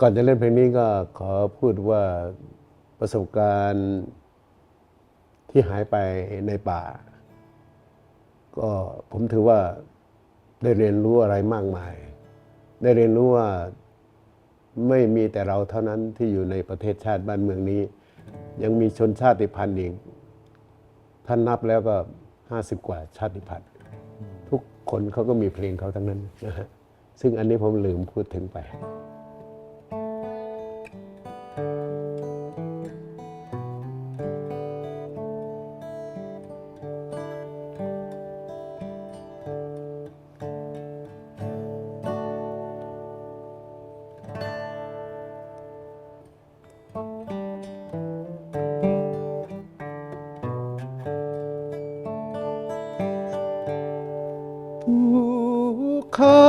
ก่อนจะเล่นเพลงนี้ก็ขอพูดว่าประสบการณ์ที่หายไปในป่า ก็ผมถือว่าได้เรียนรู้อะไรมากมาย ได้เรียนรู้ว่าไม่มีแต่เราเท่านั้นที่อยู่ในประเทศชาติบ้านเมืองนี้ ยังมีชนชาติพันธุ์อีกท่านนับแล้วก็ห้าสิบกว่าชาติพันธุ์ทุกคนเขาก็มีเพลงเขาทั้งนั้นนะฮะซึ่งอันนี้ผมลืมพูดถึงไป เขา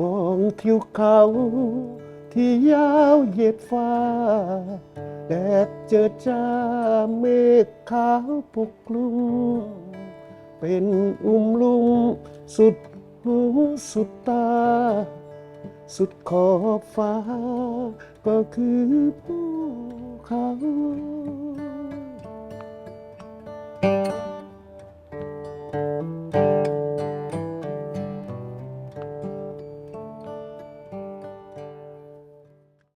มองทิวเขาที่ยาวเหยียดฟ้า แดดเจิดจ้าเมฆขาวปกคลุม เป็นอุ้มลุมสุดหูสุดตา สุดขอบฟ้าก็คือภู เขา